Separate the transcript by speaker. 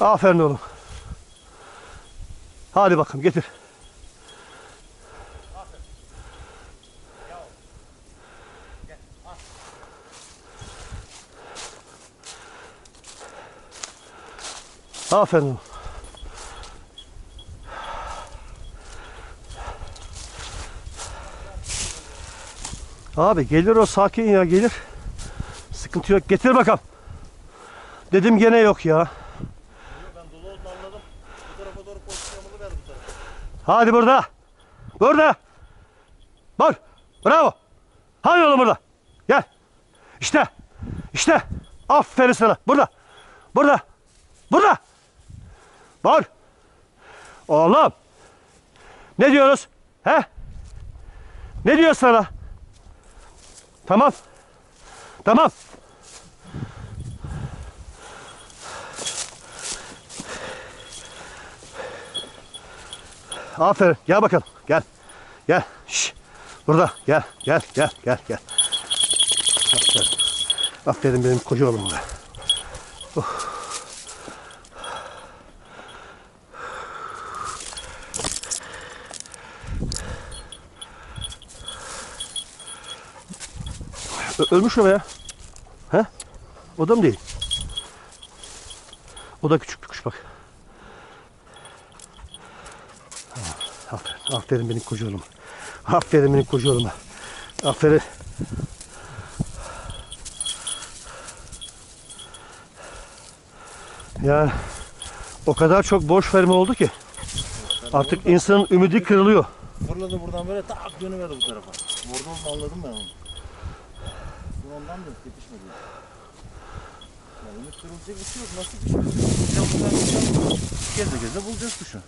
Speaker 1: Aferin oğlum. Hadi bakalım getir. Aferin oğlum. Abi gelir o sakin ya gelir. Sıkıntı yok. Getir bakalım. Dedim gene yok ya.
Speaker 2: Ben dolu olduğunu anladım. Bu tarafa doğru pozisyonunu ver bu tarafa.
Speaker 1: Hadi burada. Burada. Bak. Bravo. Hadi oğlum burada. Gel. İşte. İşte. Aferin sana. Burada. Burada. Burada. Bak. Oğlum. Ne diyoruz? He? Ne diyor sana? Tamam. Tamam. Aferin. Gel bakalım. Gel. Gel. Şş. Burada. Gel. Gel. Gel. Gel. Gel. Aferin. Aferin benim koca oğlum be. Oh. Ö- ölmüş be ya. He? O da mı değil? O da küçük bir kuş bak. Aferin, aferin benim koca oğluma. Aferin benim koca oğluma. Aferin. Yani o kadar çok boş verme oldu ki artık insanın ümidi kırılıyor.
Speaker 2: Fırladı buradan böyle tak dönüverdi bu tarafa. Orada olduğunu anladım ben onu. Bu ondan da yetişmedi. Ya ümit kırılacak bir şey yok. Nasıl bir şey yok? Geze geze bulacağız kuşu.